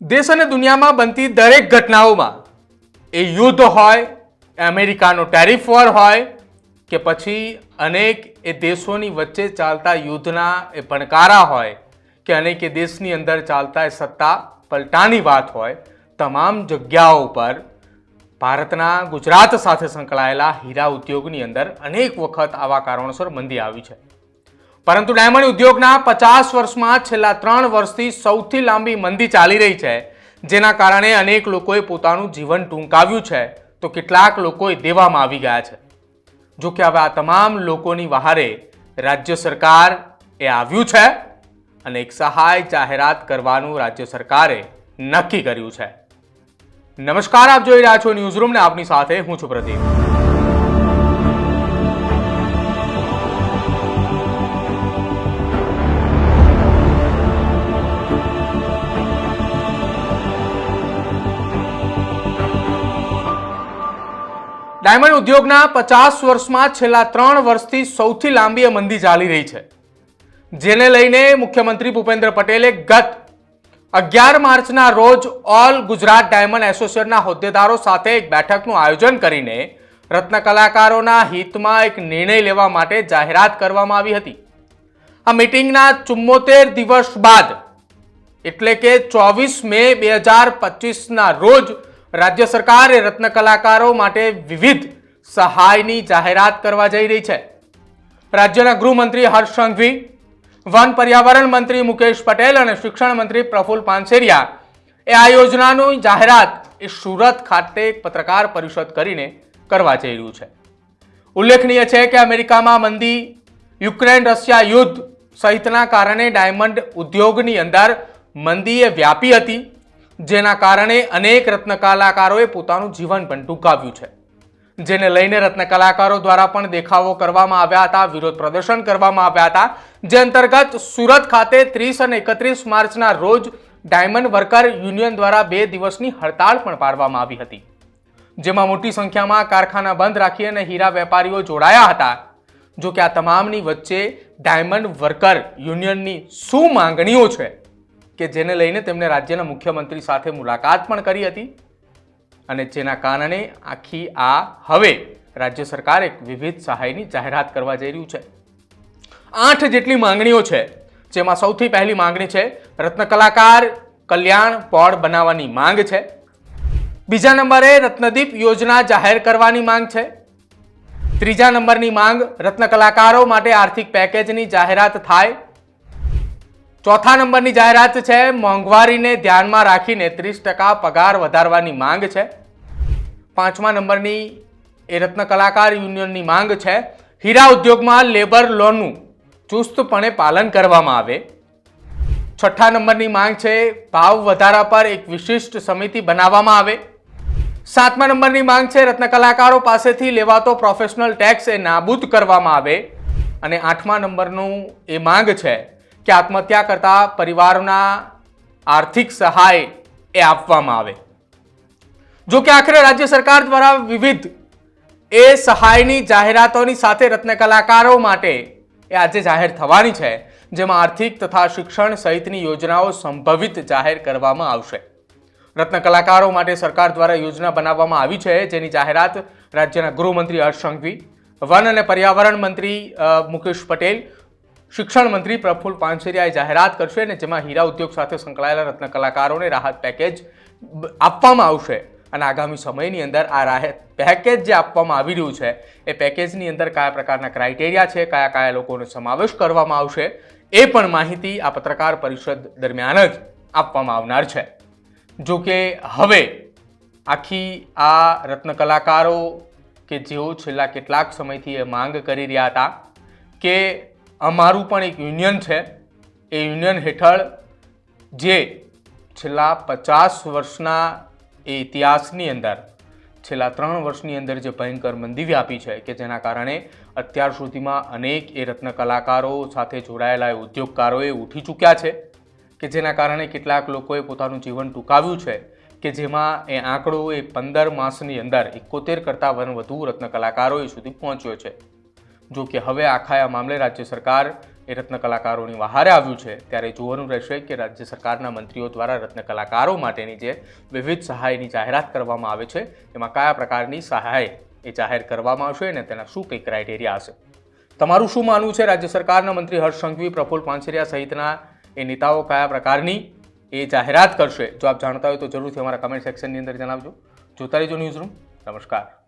દેશ અને દુનિયામાં બનતી દરેક ઘટનાઓમાં એ યુદ્ધ હોય, અમેરિકાનો ટેરિફ વોર હોય કે પછી અનેક એ દેશોની વચ્ચે ચાલતા યુદ્ધના એ ભણકારા હોય કે અનેક એ દેશની અંદર ચાલતા એ સત્તા પલટાની વાત હોય, તમામ જગ્યાઓ ઉપર ભારતના ગુજરાત સાથે સંકળાયેલા હીરા ઉદ્યોગની અંદર અનેક વખત આવા કારણોસર મંદી આવી છે. પરંતુ ડાયમંડ ઉદ્યોગના પચાસ વર્ષમાં છેલ્લા ત્રણ વર્ષથી સૌથી લાંબી મંદી ચાલી રહી છે, જેના કારણે અનેક લોકોએ પોતાનું જીવન ટૂંકાવ્યું છે. તો કેટલાક લોકોએ દેવામાં આવી ગયા છે. જો કે હવે આ તમામ લોકોની વહારે રાજ્ય સરકાર એ આવ્યું છે અને એક સહાય જાહેરાત કરવાનું રાજ્ય સરકારે નક્કી કર્યું છે. નમસ્કાર, આપ જોઈ રહ્યા છો ન્યૂઝરૂમને રૂમ આપની સાથે હું છું પ્રદીપ. ડાયમંડ ઉદ્યોગના પચાસ વર્ષમાં છેલ્લા ત્રણ વર્ષથી સૌથી લાંબી મંદી ચાલી રહી છે. જેને લઈને મુખ્યમંત્રી ભૂપેન્દ્ર પટેલે ગત અગિયાર માર્ચના રોજ ઓલ ગુજરાત ડાયમંડ એસોસિએશનના હોદ્દેદારો સાથે એક બેઠકનું આયોજન કરીને રત્ન કલાકારોના હિતમાં એક નિર્ણય લેવા માટે જાહેરાત કરવામાં આવી હતી. આ મિટિંગના ચુમ્મોતેર દિવસ બાદ, એટલે કે ચોવીસ મે બે હજાર પચીસના રોજ રાજ્ય સરકાર રત્ન કલાકારો માટે વિવિધ સહાયની જાહેરાત કરવા જઈ રહી છે. રાજ્યના ગૃહમંત્રી હર્ષ સંઘવી, વન પર્યાવરણ મંત્રી મુકેશ પટેલ અને શિક્ષણ મંત્રી પ્રફુલ પાનસેરિયા એ આ યોજનાની જાહેરાત એ સુરત ખાતે પત્રકાર પરિષદ કરીને કરવા જઈ રહ્યું છે. ઉલ્લેખનીય છે કે અમેરિકામાં મંદી, યુક્રેન, રશિયા યુદ્ધ સહિતના કારણે ડાયમંડ ઉદ્યોગની અંદર મંદી એ વ્યાપી હતી. જેના કારણે અનેક રત્ન કલાકારોએ પોતાનું જીવન પણ ટૂંકાવ્યું છે. જેને લઈને રત્ન કલાકારો દ્વારા પણ દેખાવો કરવામાં આવ્યા હતા, વિરોધ પ્રદર્શન કરવામાં આવ્યા હતા, જે અંતર્ગત સુરત ખાતે ત્રીસ અને એકત્રીસ માર્ચના રોજ ડાયમંડ વર્કર યુનિયન દ્વારા બે દિવસની હડતાળ પણ પાડવામાં આવી હતી. જેમાં મોટી સંખ્યામાં કારખાના બંધ રાખી અને હીરા વેપારીઓ જોડાયા હતા. જો કે આ તમામની વચ્ચે ડાયમંડ વર્કર યુનિયનની શું માંગણીઓ છે? કે જેને લઈને તેમણે રાજ્યના મુખ્યમંત્રી સાથે મુલાકાત પણ કરી હતી. અને જેના કારણે આખી આ હવે રાજ્ય સરકાર એક વિવિધ સહાયની જાહેરાત કરવા જઈ રહ્યું છે. આઠ જેટલી માંગણીઓ છે, જેમાં સૌથી પહેલી માંગણી છે, રત્ન કલાકાર કલ્યાણ પોળ બનાવવાની માંગ છે. બીજા નંબરે રત્નદીપ યોજના જાહેર કરવાની માંગ છે. ત્રીજા નંબરની માંગ રત્ન કલાકારો માટે આર્થિક પેકેજની જાહેરાત થાય. ચોથા નંબરની જાહેરાત છે, મોંઘવારીને ધ્યાનમાં રાખીને ત્રીસ ટકા પગાર વધારવાની માંગ છે. પાંચમા નંબરની એ રત્ન કલાકાર યુનિયનની માંગ છે, હીરા ઉદ્યોગમાં લેબર લોનનું ચુસ્તપણે પાલન કરવામાં આવે. છઠ્ઠા નંબરની માંગ છે, ભાવ વધારા પર એક વિશિષ્ટ સમિતિ બનાવવામાં આવે. સાતમા નંબરની માંગ છે, રત્ન કલાકારો પાસેથી લેવાતો પ્રોફેશનલ ટેક્સ એ નાબૂદ કરવામાં આવે. અને આઠમા નંબરનું એ માંગ છે કે આત્મહત્યા કરતા પરિવારોના આર્થિક સહાય એ આપવામાં આવે. જો કે આખરે રાજ્ય સરકાર દ્વારા વિવિધ એ સહાયની જાહેરાતોની સાથે રત્ન કલાકારો માટે એ આજે જાહેર થવાની છે, જેમાં આર્થિક તથા શિક્ષણ સહિતની યોજનાઓ સંભવિત જાહેર કરવામાં આવશે. રત્ન કલાકારો માટે સરકાર દ્વારા યોજના બનાવવામાં આવી છે, જેની જાહેરાત રાજ્યના ગૃહમંત્રી હર્ષ સંઘવી, વન અને પર્યાવરણ મંત્રી મુકેશ પટેલ શિક્ષણ મંત્રી પ્રફુલ પાનસેરિયાએ જાહેરાત કરશે અને જેમાં હીરા ઉદ્યોગ સાથે સંકળાયેલા રત્ન કલાકારોને રાહત પેકેજ આપવામાં આવશે. અને આગામી સમયની અંદર આ રાહત પેકેજ જે આપવામાં આવી રહ્યું છે, એ પેકેજની અંદર કયા પ્રકારના ક્રાઇટેરિયા છે, કયા કયા લોકોનો સમાવેશ કરવામાં આવશે, એ પણ માહિતી આ પત્રકાર પરિષદ દરમિયાન જ આપવામાં આવનાર છે. જો કે હવે આખી આ રત્ન કલાકારો કે જેઓ છેલ્લા કેટલાક સમયથી એ માંગ કરી રહ્યા હતા કે અમારું પણ એક યુનિયન છે. એ યુનિયન હેઠળ જે છેલ્લા પચાસ વર્ષના એ ઇતિહાસની અંદર, છેલ્લા ત્રણ વર્ષની અંદર જે ભયંકર મંદી વ્યાપી છે કે જેના કારણે અત્યાર સુધીમાં અનેક એ રત્ન કલાકારો સાથે જોડાયેલા ઉદ્યોગકારોએ ઉઠી ચૂક્યા છે કે જેના કારણે કેટલાક લોકોએ પોતાનું જીવન ટૂંકાવ્યું છે કે જેમાં એ આંકડો એ પંદર માસની અંદર એકોતેર કરતાં વધુ રત્ન કલાકારો એ સુધી પહોંચ્યો છે. જો કે હવે આખા આ મામલે રાજ્ય સરકાર એ રત્ન કલાકારોની વહારે આવ્યું છે, ત્યારે જોવાનું રહેશે કે રાજ્ય સરકારના મંત્રીઓ દ્વારા રત્ન કલાકારો માટેની જે વિવિધ સહાયની જાહેરાત કરવામાં આવે છે, એમાં કયા પ્રકારની સહાય એ જાહેર કરવામાં આવશે અને તેના શું કંઈ ક્રાઇટેરિયા હશે? તમારું શું માનવું છે રાજ્ય સરકારના મંત્રી હર્ષ સંઘવી પ્રફુલ પાંછરિયા સહિતના એ નેતાઓ કયા પ્રકારની એ જાહેરાત કરશે? જો આપ જાણતા હોય તો જરૂરથી અમારા કમેન્ટ સેક્શનની અંદર જણાવજો. જોતા રહેજો ન્યૂઝ રૂમ નમસ્કાર.